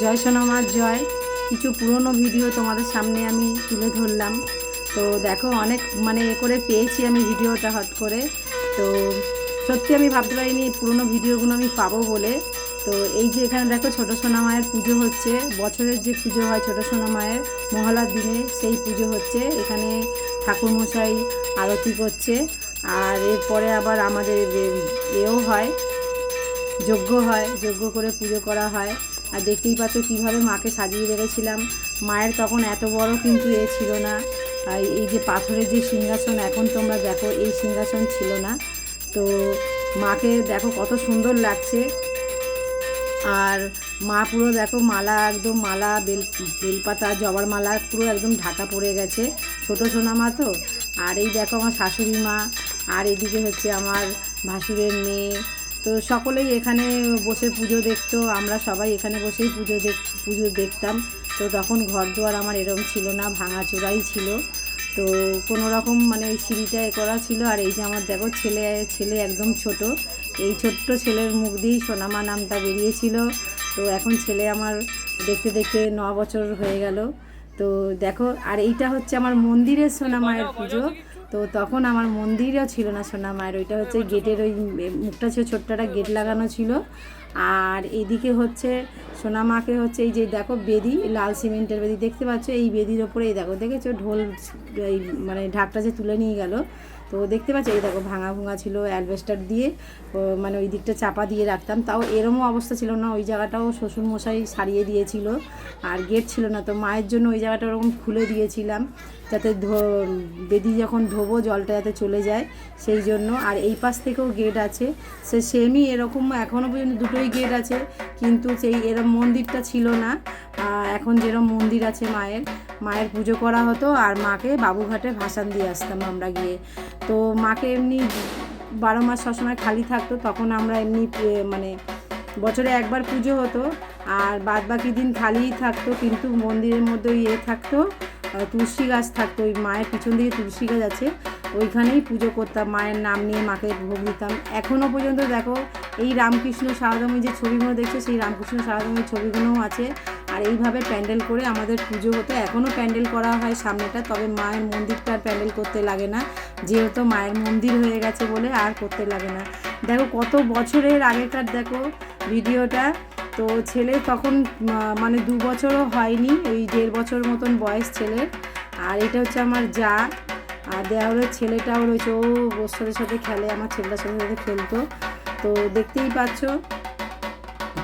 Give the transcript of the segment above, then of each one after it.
জয় সোনামার জয়। কিছু পুরনো ভিডিও তোমাদের সামনে আমি তুলে ধরলাম। তো দেখো, অনেক মানে এ করে পেয়েছি আমি ভিডিওটা হট করে। তো সত্যি আমি ভাবতে পারিনি পুরনো ভিডিওগুলো আমি পাবো বলে। তো এই যে এখানে দেখো, ছোটো সোনা মায়ের পুজো হচ্ছে। বছরের যে পুজো হয় ছোটো সোনা মায়ের, মহালার দিনে সেই পুজো হচ্ছে। এখানে ঠাকুরমশাই আরতি করছে। আর এরপরে আবার আমাদের এও হয়, যজ্ঞ হয়। যজ্ঞ করে পুজো করা হয়। আর দেখতেই পাচ্ছ কীভাবে মাকে সাজিয়ে রেখেছিলাম। মায়ের তখন এত বড় কিন্তু এ ছিল না। এই যে পাথরের যে সিংহাসন, এখন তোমরা দেখো এই সিংহাসন ছিল না। তো মাকে দেখো কত সুন্দর লাগছে। আর মা পুরো দেখো মালা একদম মালা, বেল, বেলপাতা, জবার মালা পুরো একদম ঢাকা পড়ে গেছে। ছোট সোনা মা তো। আর এই দেখো আমার শাশুড়ি মা। আর এদিকে হচ্ছে আমার ভাসুরের মেয়ে। তো সকলেই এখানে বসে পুজো দেখতো, আমরা সবাই এখানে বসেই পুজো দেখ, পুজো দেখতাম। তো তখন ঘর দুয়ার আমার এরম ছিল না, ভাঙাচোরাই ছিল। তো কোনো রকম মানে সিঁড়িটা এ করা ছিল, আর এই যে আমার দেখো ছেলে ছেলে একদম ছোট। এই ছোট্ট ছেলের মুখ দিয়েই সোনামা নামটা বেরিয়েছিল। তো এখন ছেলে আমার দেখতে দেখতে ন বছর হয়ে গেল। তো দেখো, আর এইটা হচ্ছে আমার মন্দিরের সোনামায়ের পুজো। তো তখন আমার মন্দিরও ছিল না সোনা মায়ের, ওইটা হচ্ছে গেটের ওই মুখটা ছিল, ছোট্ট একটা গেট লাগানো ছিল। আর এদিকে হচ্ছে সোনা মাকে হচ্ছে এই যে দেখো বেদি লাল সিমেন্টের বেদি, দেখতে পাচ্ছ এই বেদির ওপরে, এই দেখো, দেখেছ? ঢোল, এই মানে ঢাকটা যে তুলে নিয়ে গেল। তো দেখতে পাচ্ছ, এই দেখো ভাঙা ভুঙা ছিল অ্যালবেস্টার দিয়ে মানে ওই দিকটা চাপা দিয়ে রাখতাম। তাও এরমও অবস্থা ছিল না, ওই জায়গাটাও শ্বশুরমশাই সারিয়ে দিয়েছিল। আর গেট ছিল না, তো মায়ের জন্য ওই জায়গাটা ওরকম খুলে দিয়েছিলাম, যাতে বেদি যখন ধোবো জলটা যাতে চলে যায়, সেই জন্য। আর এই পাশ থেকেও গেট আছে, সে সেমই এরকম এখনও পর্যন্ত দুটোই গেট আছে, কিন্তু সেই এরম মন্দিরটা ছিল না। এখন যেরকম মন্দির আছে মায়ের মায়ের পুজো করা হতো আর মাকে বাবুঘাটে ভাসান দিয়ে আসতাম আমরা গিয়ে। তো মাকে এমনি বারো মাস সবসময় খালি থাকতো, তখন আমরা এমনি মানে বছরে একবার পুজো হতো, আর বাদ বাকি দিন খালিই থাকতো, কিন্তু মন্দিরের মধ্যে ওই ইয়ে থাকতো তুলসী গাছ থাকতো, ওই মায়ের পিছন দিকে তুলসী গাছ আছে, ওইখানেই পুজো করতাম, মায়ের নাম নিয়ে মাকে ভোগ দিতাম। এখনও পর্যন্ত দেখো, এই রামকৃষ্ণ সারদাময়ী যে ছবিগুলো দেখছ, সেই রামকৃষ্ণ সারদাময়ীর ছবিগুলোও আছে, আর এইভাবে প্যান্ডেল করে আমাদের পুজো হতো। এখনও প্যান্ডেল করা হয় সামনেটা, তবে মায়ের মন্দিরটা প্যান্ডেল করতে লাগে না, যেহেতু মায়ের মন্দির হয়ে গেছে বলে আর করতে লাগে না। দেখো, কত বছরের আগেকার, দেখো ভিডিওটা। তো ছেলে তখন মানে দু বছরও হয়নি ওই দেড় বছর মতন বয়স ছেলের। আর এটা হচ্ছে আমার যা। আর দেওয়ারের ছেলেটাও রয়েছে, ও সাথে সাথে খেলে, আমার ছেলেটার সাথে সাথে খেলতো। তো দেখতেই পাচ্ছ।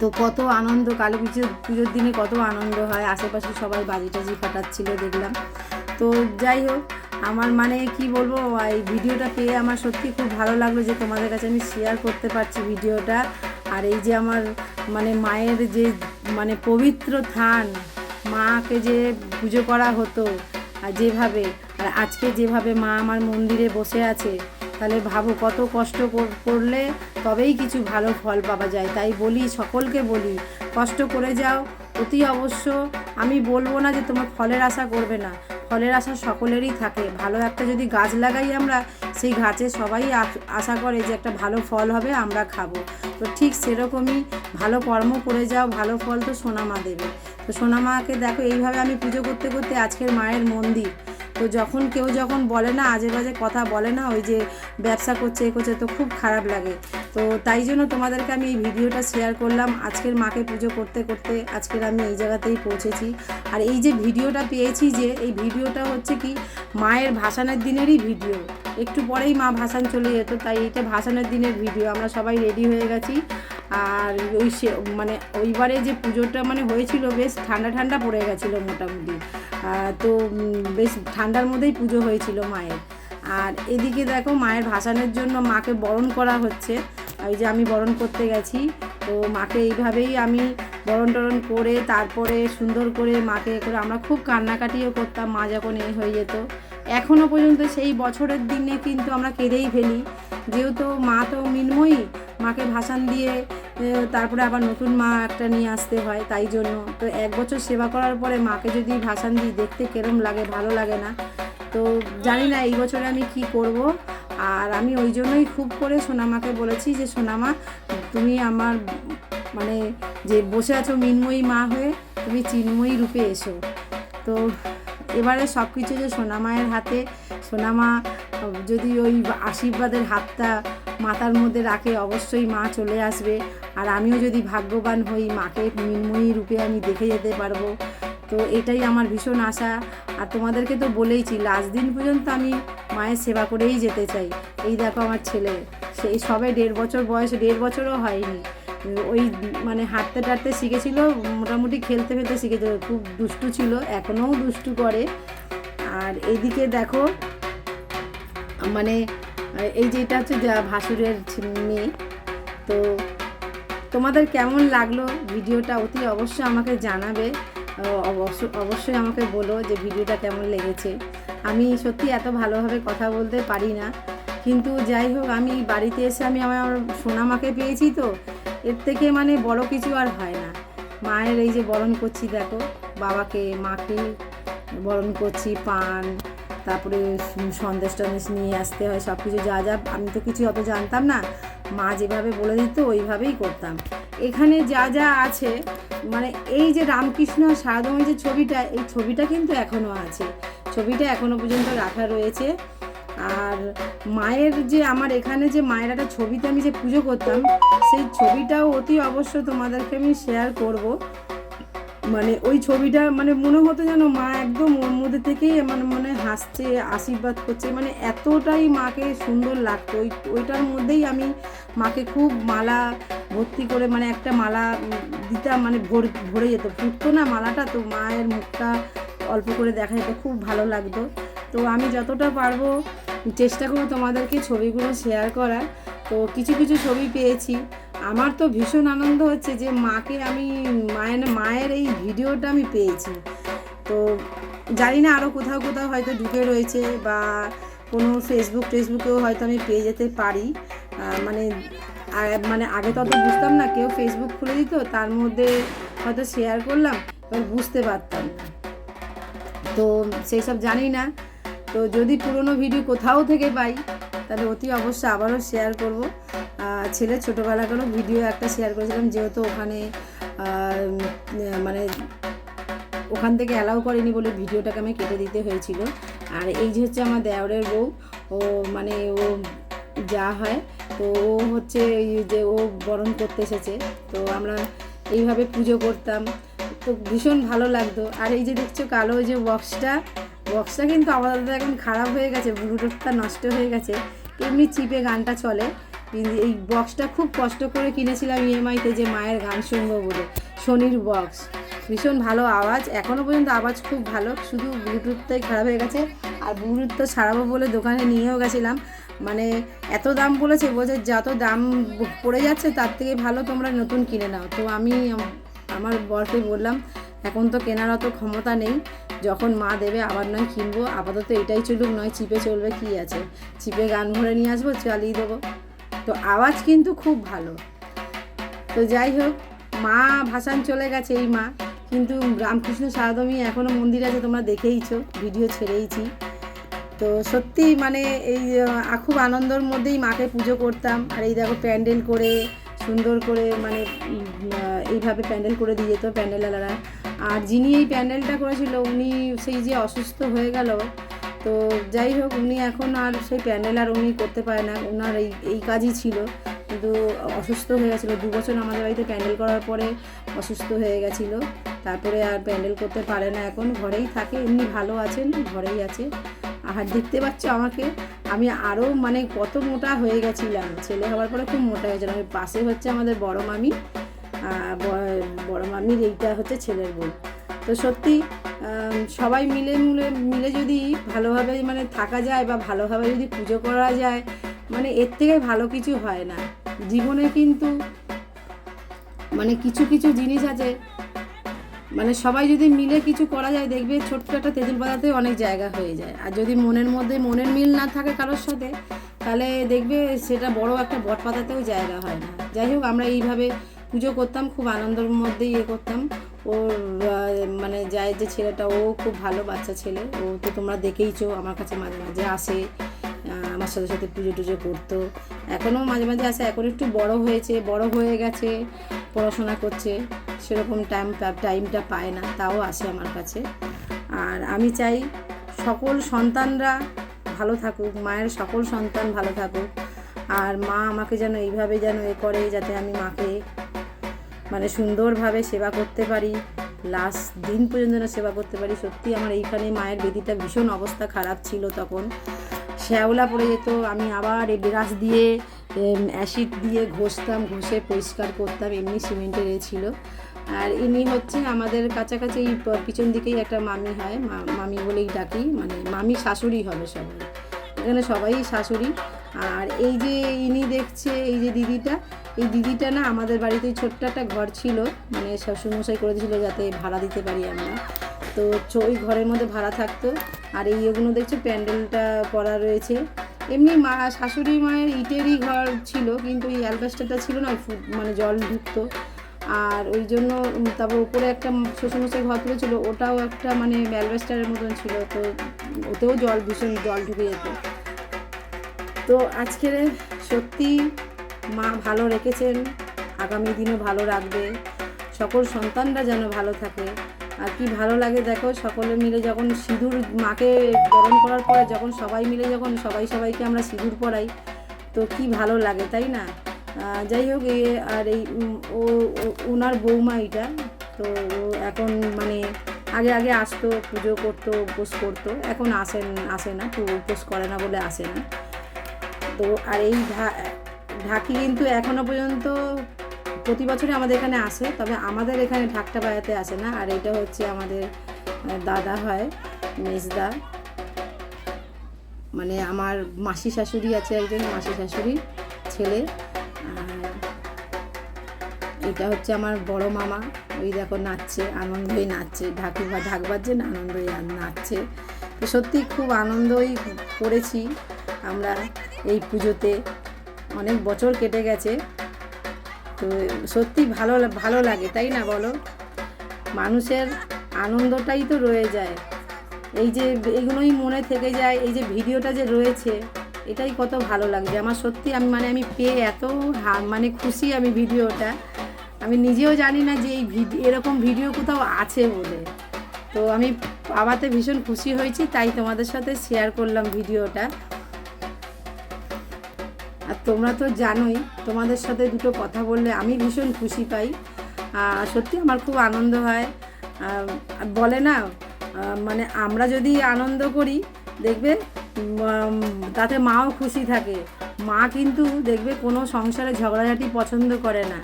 তো কত আনন্দ, কালী পুজো, পুজোর দিনে কত আনন্দ হয়। আশেপাশে সবাই বাজি টাজি ফাটাচ্ছিলো, দেখলাম। তো যাই হোক, আমার মানে কি বলব, এই ভিডিওটা পেয়ে আমার সত্যি খুব ভালো লাগল যে তোমাদের কাছে আমি শেয়ার করতে পারছি ভিডিওটা। আর এই যে আমার মানে মায়ের যে মানে পবিত্র থান, মাকে যে পুজো করা হতো আর যেভাবে, আর আজকে যেভাবে মা আমার মন্দিরে বসে আছে, তাহলে ভাবো কত কষ্ট করলে তবেই কিছু ভালো ফল পাওয়া যায়। তাই বলি, সকলকে বলি, কষ্ট করে যাও অতি অবশ্য আমি বলব না যে তোমার ফলের আশা করবে না। ফলের আশা সকলেরই থাকে। ভালো একটা যদি গাছ লাগাই আমরা, সেই গাছে সবাই আশা করে যে একটা ভালো ফল হবে, আমরা খাব। তো ঠিক সেরকমই ভালো কর্ম করে যাও, ভালো ফল তো সোনামা দেবে। তো সোনামাকে দেখো, এইভাবে আমি পুজো করতে করতে আজকের মায়ের মন্দির। তো যখন কেউ যখন বলে না, আজে বাজে কথা বলে না, ওই যে ব্যবসা করছে, এ করছে, তো খুব খারাপ লাগে। তো তাই জন্য তোমাদেরকে আমি এই ভিডিওটা শেয়ার করলাম। আজকের মাকে পুজো করতে করতে আজকের আমি এই জায়গাতেই পৌঁছেছি। আর এই যে ভিডিওটা পেয়েছি যে, এই ভিডিওটা হচ্ছে কি মায়ের ভাসানের দিনেরই ভিডিও। একটু পরেই মা ভাসান চলে যেত, তাই এটা ভাসানের দিনের ভিডিও। আমরা সবাই রেডি হয়ে গেছি। আর ওই সে মানে ওইবারে যে পুজোটা মানে হয়েছিল, বেশ ঠান্ডা ঠান্ডা পড়ে গেছিল মোটামুটি। তো বেশ ঠান্ডার মধ্যেই পুজো হয়েছিল মায়ের। আর এদিকে দেখো মায়ের ভাসানের জন্য মাকে বরণ করা হচ্ছে। ওই যে আমি বরণ করতে গেছি, তো মাকে এইভাবেই আমি বরণ টরণ করে তারপরে সুন্দর করে মাকে করে আমরা খুব কান্নাকাটিও করতাম, মা যখন এ হয়ে যেত। এখনও পর্যন্ত সেই বছরের দিনে কিন্তু আমরা কেঁদেই ফেলি। যেহেতু মা তো মিনময়ী মাকে ভাসান দিয়ে তারপরে আবার নতুন মা একটা নিয়ে আসতে হয় তাই জন্য। তো এক বছর সেবা করার পরে মাকে যদি ভাসান দিই, দেখতে কেরম লাগে, ভালো লাগে না। তো জানি না এই বছরে আমি কি করব। আর আমি ওই জন্যই খুব করে সোনামাকে বলেছি যে, সোনামা, তুমি আমার মানে যে বসে আছো মিনময়ী মা হয়ে, তুমি চিন্ময়ী রূপে এসো। তো এবারে সব কিছু যে সোনামায়ের হাতে, সোনামা, যদি ওই আশীর্বাদের হাতটা মাথার মধ্যে রাখে, অবশ্যই মা চলে আসবে। আর আমিও যদি ভাগ্যবান হই, মাকে মিনময়ী রূপে আমি দেখে যেতে পারব। তো এটাই আমার ভীষণ আশা। আর তোমাদেরকে তো বলেইছি লাস্ট দিন পর্যন্ত আমি মায়ের সেবা করেই যেতে চাই। এই দেখো আমার ছেলে সেই সবে দেড় বছর বয়স, দেড় বছরও হয়নি। ওই মানে হাঁটতে টাটতে শিখেছিল, মোটামুটি খেলতে ফেলতে শিখেছিল খুব দুষ্টু ছিল, এখনও দুষ্টু করে। আর এদিকে দেখো মানে এই যে এটা হচ্ছে যা- ভাসুরের মেয়ে তো তোমাদের কেমন লাগল ভিডিওটা অতি অবশ্যই আমাকে জানাবে। অবশ্য, অবশ্যই আমাকে বলো যে ভিডিওটা কেমন লেগেছে। আমি সত্যি এত ভালোভাবে কথা বলতে পারি না। কিন্তু যাই হোক, আমি বাড়িতে এসে আমি আমার সোনামাকে পেয়েছি তো। এর থেকে মানে বড় কিছু আর হয় না। মায়ের এই যে বরণ করছি দেখো, বাবাকে, মাকে বরণ করছি, পান তারপরে সন্দেশ টন্দেশ নিয়ে আসতে হয় সব কিছু যা যা, আমি তো কিছু অত জানতাম না। মা যেভাবে বলে দিত, ওইভাবেই করতাম। এখানে যা যা আছে মানে এই যে রামকৃষ্ণ সারদময় যে ছবিটা, এই ছবিটা কিন্তু এখনও আছে। ছবিটা এখনও পর্যন্ত রাখা রয়েছে। আর মায়ের যে আমার এখানে যে মায়ের একটা ছবিতে আমি যে পুজো করতাম, সেই ছবিটাও অতি অবশ্য তোমাদেরকে আমি শেয়ার করব। মানে ওই ছবিটা মানে মনে হতো যেন মা একদম ওর মধ্যে থেকেই মানে মনে হাসছে, আশীর্বাদ করছে। মানে এতটাই মাকে সুন্দর লাগতো। ওই, ওইটার মধ্যেই আমি মাকে খুব মালা ভর্তি করে মানে একটা মালা দিতাম মানে ভর, ভরে যেত। ফুটতো না মালাটা, তো মায়ের মুখটা অল্প করে দেখা যেত, খুব ভালো লাগতো। তো আমি যতটা পারব চেষ্টা করব তোমাদেরকে ছবিগুলো শেয়ার করার। তো কিছু কিছু ছবি পেয়েছি। আমার তো ভীষণ আনন্দ হচ্ছে যে মাকে আমি, মায়ের মায়ের এই ভিডিওটা আমি পেয়েছি। তো জানি না আরও কোথাও কোথাও হয়তো ঢুকে রয়েছে বা কোনো ফেসবুক টেসবুকেও হয়তো আমি পেয়ে যেতে পারি। মানে মানে আগে তো অত বুঝতাম না, কেউ ফেসবুক খুলে দিত, তার মধ্যে হয়তো শেয়ার করলাম এবার বুঝতে পারতাম। না তো সেই সব জানি না। তো যদি পুরনো ভিডিও কোথাও থেকে পাই, তাহলে অতি অবশ্যই আবারও শেয়ার করব। ছেলে ছোটোবেলাকারও ভিডিও একটা শেয়ার করেছিলাম, যেহেতু ওখানে মানে ওখান থেকে অ্যালাউ করেনি বলে ভিডিওটাকে আমি কেটে দিতে হয়েছিল। আর এই যে হচ্ছে আমার দেওরের বউ, ও মানে ও যা হয়, তো ও হচ্ছে যে ও বরণ করতে এসেছে। তো আমরা এইভাবে পুজো করতাম, তো ভীষণ ভালো লাগতো। আর এই যে দেখছ কালো যে বক্সটা বক্সটা কিন্তু আপাতত এখন খারাপ হয়ে গেছে ব্লুটুথটা নষ্ট হয়ে গেছে। এমনি চিপে গানটা চলে। এই বক্সটা খুব কষ্ট করে কিনেছিলাম ইএমআইতে যে মায়ের গান শুনব বলে। সোনির বক্স ভীষণ ভালো আওয়াজ। এখনও পর্যন্ত আওয়াজ খুব ভালো। শুধু ব্লুটুথটাই খারাপ হয়ে গেছে। আর ব্লুটুথ তো সারাবো বলে দোকানে নিয়েও গেছিলাম। মানে এত দাম বলেছে, বলছে যত দাম পড়ে যাচ্ছে তার থেকে ভালো তোমরা নতুন কিনে নাও। তো আমি, আমার বরকে বললাম, এখন তো কেনার অত ক্ষমতা নেই। যখন মা দেবে আবার নয় কিনবো। আপাতত এটাই চলুক, নয় চিপে চলবে কি আছে। চিপে গান ভরে নিয়ে আসব, চালিয়ে দেবো। তো আওয়াজ কিন্তু খুব ভালো। তো যাই হোক, মা ভাসান চলে গেছে এই মা। কিন্তু রামকৃষ্ণ সারদমী এখনও মন্দির আছে, তোমরা দেখেইছো, ভিডিও ছেড়েইছি। তো সত্যি মানে এই খুব আনন্দর মধ্যেই মাকে পুজো করতাম। আর এই দেখো প্যান্ডেল করে, সুন্দর করে মানে এইভাবে প্যান্ডেল করে দিয়ে যেত প্যান্ডেলওয়ালারা। আর যিনি এই প্যান্ডেলটা করেছিল, উনি সেই যে অসুস্থ হয়ে গেল তো যাই হোক, উনি এখন আর সেই প্যান্ডেল আর উনি করতে পারে না। ওনার এই এই কাজই ছিল। কিন্তু অসুস্থ হয়ে গেছিল। দু বছর আমাদের বাড়িতে প্যান্ডেল করার পরে অসুস্থ হয়ে গেছিল। তারপরে আর প্যান্ডেল করতে পারে না এখন। ঘরেই থাকে, এমনি ভালো আছেন, ঘরেই আছে। আর দেখতে পাচ্ছ আমাকে, আমি আরও মানে কত মোটা হয়ে গেছিলাম। ছেলে হওয়ার পরে খুব মোটা হয়েছিলাম ওই পাশে হচ্ছে আমাদের বড় মামি। বড় মামির এইটা হচ্ছে ছেলের বউ তো সত্যি সবাই মিলে মিলে মিলে যদি ভালোভাবে মানে থাকা যায় বা ভালোভাবে যদি পুজো করা যায় মানে এর থেকে ভালো কিছু হয় না। জীবনে কিন্তু মানে কিছু কিছু জিনিস আছে মানে সবাই যদি মিলে কিছু করা যায়, দেখবে ছোট্ট একটা তেঁতুল পাতাতে অনেক জায়গা হয়ে যায়। আর যদি মনের মধ্যে মনের মিল না থাকে কারোর সাথে, তাহলে দেখবে সেটা বড় একটা বট পাতাতেও জায়গা হয় না। যাই হোক, আমরা এইভাবে পুজো করতাম, খুব আনন্দের মধ্যে ইয়ে করতাম। ওর মানে যায় যে ছেলেটা, ও খুব ভালো বাচ্চা ছেলে। ও তো তোমরা দেখেইছো, আমার কাছে মাঝে মাঝে আসে আমার সাথে সাথে পুজো টুজো করতো। এখনও মাঝে মাঝে আসে, এখন একটু বড় হয়েছে, বড় হয়ে গেছে, পড়াশোনা করছে, সেরকম টাইম টাইমটা পায় না, তাও আসে আমার কাছে। আর আমি চাই সকল সন্তানরা ভালো থাকুক, মায়ের সকল সন্তান ভালো থাকুক। আর মা আমাকে যেন এইভাবে যেন এ করে, যাতে আমি মাকে মানে সুন্দরভাবে সেবা করতে পারি লাস্ট দিন পর্যন্ত যেন সেবা করতে পারি। সত্যি আমার এইখানে মায়ের বেদিটা ভীষণ অবস্থা খারাপ ছিল তখন। শ্যাওলা পড়ে যেত, আমি আবার এই ব্রাশ দিয়ে অ্যাসিড দিয়ে ঘষতাম, ঘষে পরিষ্কার করতাম, এমনি সিমেন্টের এ ছিল আর ইনি হচ্ছে আমাদের কাছাকাছি এই পিছন দিকেই একটা মামি হয় মামি বলেই ডাকি মানে মামি শাশুড়ি হবে সবাই। এখানে সবাই শাশুড়ি। আর এই যে ইনি দেখছে, এই যে দিদিটা এই দিদিটা না আমাদের বাড়িতে ছোট্ট একটা ঘর ছিল মানে শ্বশুরমশাই করে দিয়েছিল যাতে ভাড়া দিতে পারি আমরা। তো ওই ঘরের মধ্যে ভাড়া থাকতো। আর এই ওগুলো দেখছ, প্যান্ডেলটা করা রয়েছে। এমনি মা, শাশুড়ি মায়ের ইটেরই ঘর ছিল, কিন্তু এই অ্যালবাস্টারটা ছিল না মানে জল ঢুকতো। আর ওই জন্য তারপর উপরে একটা শ্বশুরমশাই ঘর তুলেছিল, ওটাও একটা মানে অ্যালবাস্টারের মতন ছিল, তো ওতেও জল ভীষণ জল ঢুকে যেত। তো আজকের সত্যি মা ভালো রেখেছেন, আগামী দিনও ভালো রাখবে, সকল সন্তানরা যেন ভালো থাকে। আর কি ভালো লাগে দেখো, সকলে মিলে যখন সিঁদুর মাকে বরণ করার পরে যখন সবাই মিলে যখন সবাই সবাইকে আমরা সিঁদুর পরাই, তো কি ভালো লাগে, তাই না? যাই হোক আর এই ও ওনার বৌমা এটা তো এখন মানে আগে আগে আসতো, পুজো করতো, উপোস করতো, এখন আসেন, আসে না তো উপোস করে না বলে আসে না। তো আর এই ঢাকি কিন্তু এখনও পর্যন্ত প্রতি বছরই আমাদের এখানে আসে, তবে আমাদের এখানে ঢাকটা বাজাতে আসে না, আর এটা হচ্ছে আমাদের দাদা হয়, মেজদা। মানে আমার মাসি শাশুড়ি আছে একজন, মাসি শাশুড়ি, ছেলে। আর এটা হচ্ছে আমার বড় মামা, ওই দেখো নাচছে, আনন্দই নাচছে, ঢাকি বা ঢাক বাজছে না, আনন্দই নাচছে। তো সত্যি খুব আনন্দই করেছি আমরা এই পুজোতে। অনেক বছর কেটে গেছে। তো সত্যি ভালো ভালো লাগে, তাই না বলো? মানুষের আনন্দটাই তো রয়ে যায়। এই যে এগুলোই মনে থেকে যায়, এই যে ভিডিওটা যে রয়েছে, এটাই কত ভালো লাগছে। আমার সত্যি আমি মানে আমি পেয়ে এত মানে খুশি আমি ভিডিওটা। আমি নিজেও জানি না যে এই ভিডিও এরকম ভিডিও কোথাও আছে বলে। তো আমি পাওয়াতে ভীষণ খুশি হয়েছি, তাই তোমাদের সাথে শেয়ার করলাম ভিডিওটা। তোমরা তো জানোই, তোমাদের সাথে দুটো কথা বললে আমি ভীষণ খুশি পাই। সত্যি আমার খুব আনন্দ হয়। বলে না মানে আমরা যদি আনন্দ করি, দেখবে তাতে মাও খুশি থাকে। মা কিন্তু দেখবে কোনো সংসারে ঝগড়াঝাটি পছন্দ করে না।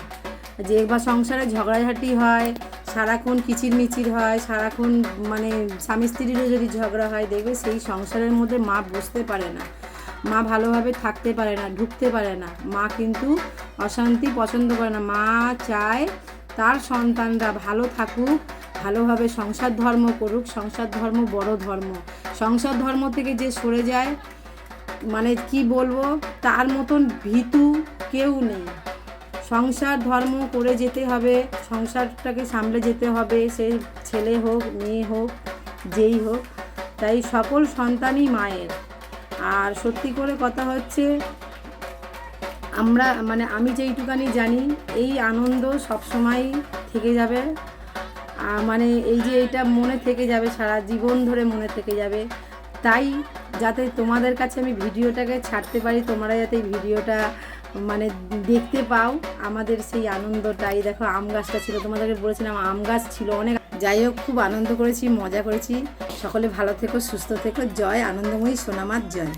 যে বা সংসারে ঝগড়াঝাটি হয়, সারাক্ষণ কিচিরমিচির হয়, সারাক্ষণ মানে স্বামী স্ত্রীরও যদি ঝগড়া হয়, দেখবে সেই সংসারের মধ্যে মা বসতে পারে না। মা ভালোভাবে থাকতে পারে না, ঢুকতে পারে না। মা কিন্তু অশান্তি পছন্দ করে না। মা চায় তার সন্তানরা ভালো থাকুক, ভালোভাবে সংসার ধর্ম করুক। সংসার ধর্ম বড় ধর্ম। সংসার ধর্ম থেকে যে সরে যায় মানে কি বলব, তার মতন ভীতু কেউ নেই। সংসার ধর্ম করে যেতে হবে, সংসারটাকে সামলে যেতে হবে, সে ছেলে হোক, মেয়ে হোক, যেই হোক। তাই সকল সন্তানই মায়ের। আর সত্যি করে কথা হচ্ছে, আমরা মানে আমি যেইটুকানি জানি, এই আনন্দ সবসময় থেকে যাবে। মানে এই যে এটা মনে থেকে যাবে, সারা জীবন ধরে মনে থেকে যাবে। তাই যাতে তোমাদের কাছে আমি ভিডিওটাকে ছাড়তে পারি, তোমরা যাতে এই ভিডিওটা মানে দেখতে পাও আমাদের সেই আনন্দটাই দেখো, আম গাছটা ছিল, তোমাদেরকে বলেছিলাম আম গাছ ছিল অনেক যাই হোক, খুব আনন্দ করেছি, মজা করেছি। সকলে ভালো থেকো, সুস্থ থেকো। জয় আনন্দময়ী সোনামার জয়।